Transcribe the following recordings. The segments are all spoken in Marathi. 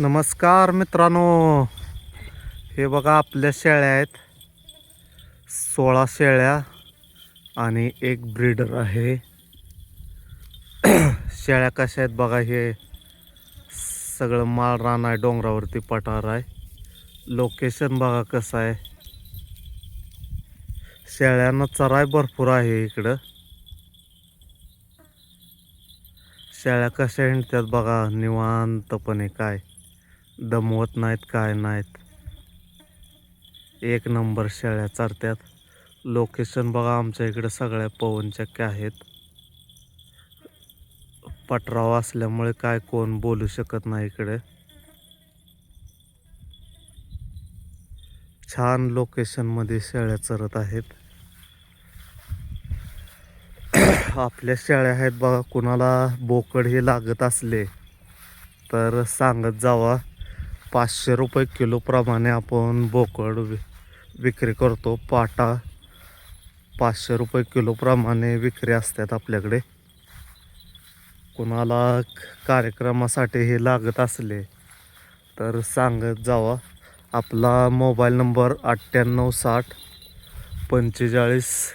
नमस्कार मित्रांनो. हे बघा आपल्या शेळ्या आहेत. सोळा शेळ्या आणि एक ब्रीडर आहे. शेळ्या कशा आहेत बघा हे सगळं माळ रान आहे डोंगरावरती पठार आहे. लोकेशन बघा कसं आहे. शेळ्यांना चराय भरपूर आहे इकडं. शेळ्या कशा हिंडतात बघा निवांतपणे काय. दमवत नाहीत काय नाहीत. एक नंबर शेळ्या चारत्यात. लोकेशन बघा आमच्या इकडे सगळ्या पवनचक्क्या आहेत. पटराव असल्यामुळे काय कोण बोलू शकत नाही इकडे. छान लोकेशनमध्ये शेळ्या चरत आहेत. आपल्या शेळ्या आहेत बघा कुणाला बोकड हे लागत असले तर सांगत जावा. पाचशे रुपये किलोप्रमाणे आपण बोकड विक्री करतो. पाटा पाचशे रुपये किलोप्रमाणे विक्री असतात आपल्याकडे. कुणाला कार्यक्रमासाठी हे लागत असले तर सांगत जावा. आपला मोबाईल नंबर अठ्ठ्याण्णव साठ पंचेचाळीस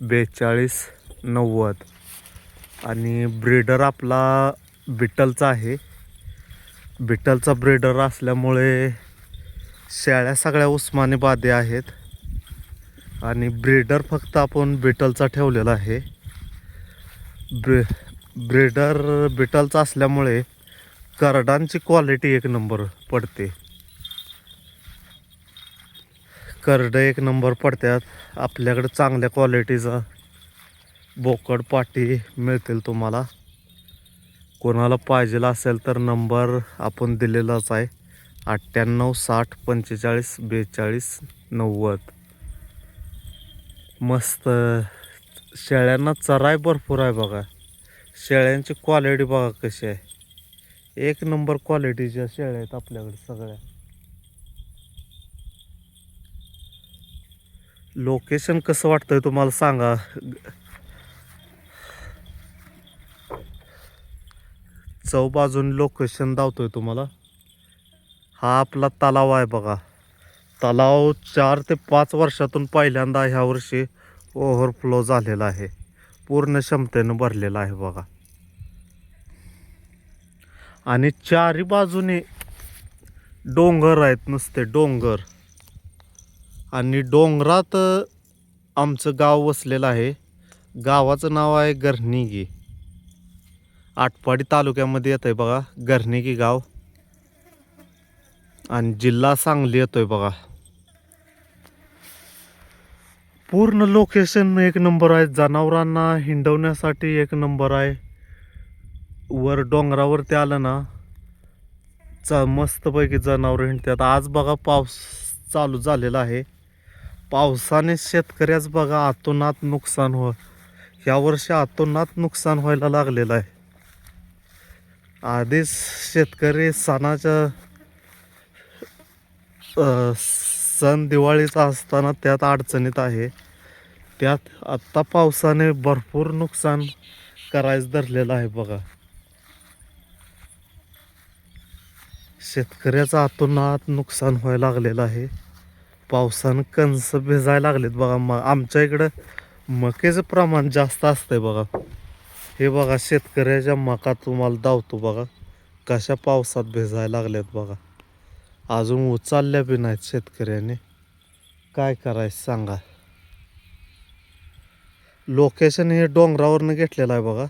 बेचाळीस नव्वद. आणि ब्रीडर आपला बिटलचा आहे. बिटलचा ब्रेडर असल्यामुळे शेळ्या सगळ्या उस्मानीबादी आहेत. आणि ब्रेडर फक्त आपण बिटलचा ठेवलेला आहे. ब्रे ब्रेडर बिटलचा असल्यामुळे करडांची क्वालिटी एक नंबर पडते. करडं एक नंबर पडतात. आपल्याकडे चांगल्या क्वालिटीचा बोकड पाटी मिळतील तुम्हाला. कोणाला पाहिजेला असेल तर नंबर आपण दिलेलाच आहे. अठ्ठ्याण्णव साठ पंचेचाळीस बेचाळीस नव्वद. मस्त. शेळ्यांना चराय भरपूर आहे बघा. शेळ्यांची क्वालिटी बघा कशी आहे. एक नंबर क्वालिटीच्या शेळ्या आहेत आपल्याकडे सगळ्या. लोकेशन कसं वाटतंय तुम्हाला सांगा. चौबाजून लोकेशन दावतोय तुम्हाला. हा आपला तलाव आहे बघा. तलाव चार ते पाच वर्षातून पहिल्यांदा ह्या वर्षी ओव्हरफ्लो झालेला आहे. पूर्ण क्षमतेनं भरलेला आहे बघा. आणि चारी बाजूने डोंगर आहेत नुसते डोंगर. आणि डोंगरात आमचं गाव वसलेलं आहे. गावाचं नाव आहे गर्निगी आटपाडी तालुक्यामध्ये येत आहे बघा गरणिकी गाव. आणि जिल्हा सांगली येतोय बघा. पूर्ण लोकेशन एक नंबर आहे जनावरांना हिंडवण्यासाठी एक नंबर आहे. वर डोंगरावरती आलं ना च मस्तपैकी जनावरं हिंडतात. आज बघा पाऊस चालू झालेला आहे. पावसाने शेतकऱ्याच बघा आतोनात नुकसान हो यावर्षी आतोनात नुकसान व्हायला लागलेलं आहे. आधीच शेतकरी सणाच्या सण दिवाळीचा असताना त्यात अडचणीत आहे. त्यात आत्ता पावसाने भरपूर नुकसान करायचं धरलेलं आहे बघा. शेतकऱ्याचं आतोनात नुकसान व्हायला लागलेलं आहे. पावसानं कणसं भिजायला लागलेत बघा. मग आमच्या इकडं मकेचं प्रमाण जास्त असतंय बघा. हे बघा शेतकऱ्याच्या मका तुम्हाला धावतो बघा. कशा पावसात भिजायला लागल्यात बघा. अजून उचलल्या बी नाहीत शेतकऱ्याने. काय करायचं सांगा. लोकेशन हे डोंगरावरनं घेतलेलं आहे बघा.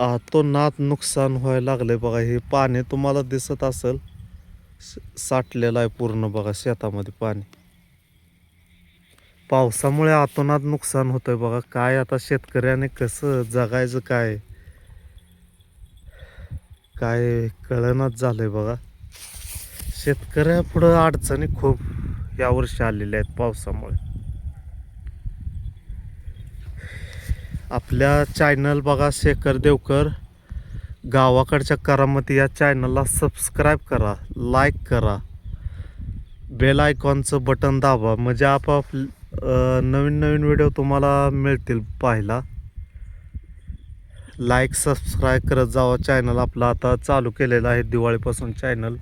आतो नात नुकसान व्हायला लागले बघा. हे पाणी तुम्हाला दिसत असेल साठलेलं आहे पूर्ण बघा शेतामध्ये पाणी. पावसामुळे आतोनात नुकसान होतंय बघा. काय आता शेतकऱ्याने कसं जगायचं काय? काय कळणच झालंय बघा. शेतकऱ्या पुढं अडचणी खूप यावर्षी आलेल्या आहेत पावसामुळे. आपल्या चॅनल बघा शेखर देवकर. गावाकडच्या करामती या चॅनलला सबस्क्राईब करा लाईक करा. बेल आयकॉनचं बटन दाबा. म्हणजे आपाप नवीन नवीन व्हिडिओ तुम्हाला मिळतील पाहायला. लाईक सबस्क्राईब करत जावा. चॅनल आपला आता चालू केलेला आहे दिवाळीपासून चॅनल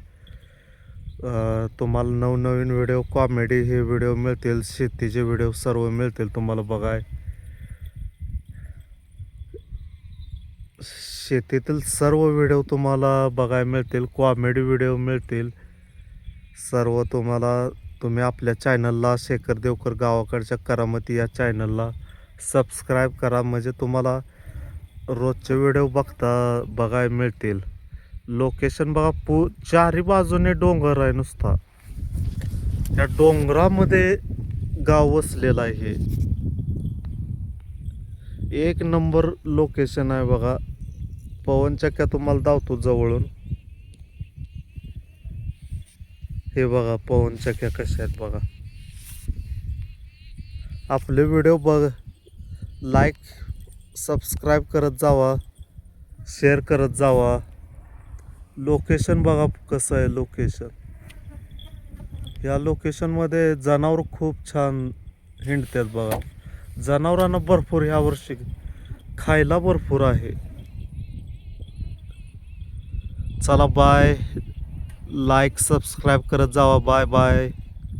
तुम्हाला नवनवीन व्हिडिओ कॉमेडी हे व्हिडिओ मिळतील शेतीचे व्हिडिओ सर्व मिळतील तुम्हाला बघाय. शेतीतील सर्व व्हिडिओ तुम्हाला बघायला मिळतील कॉमेडी व्हिडिओ मिळतील. सर्व तुम्हाला तुम्ही आपल्या चॅनलला शेखर देवकर गावाकडच्या करामती या चॅनलला सबस्क्राईब करा. म्हणजे तुम्हाला रोजचे व्हिडिओ बघता बघायला मिळतील. लोकेशन बघा पू चारी बाजूने डोंगर आहे नुसता. त्या डोंगरामध्ये गाव वसलेलं आहे. हे एक नंबर लोकेशन आहे बघा. पवनचक्क्या तुम्हाला धावतो जवळून. हे बघा पवनचक्क्या कशा आहेत बघा. आपले व्हिडिओ बघ लाईक सबस्क्राईब करत जावा शेअर करत जावा. लोकेशन बघा कसं आहे लोकेशन या लोकेशनमध्ये जनावर खूप छान हिंडतात बघा. जनावरांना भरपूर ह्या वर्षी खायला भरपूर आहे. चला बाय लाईक सबस्क्राईब करत जावा. Bye bye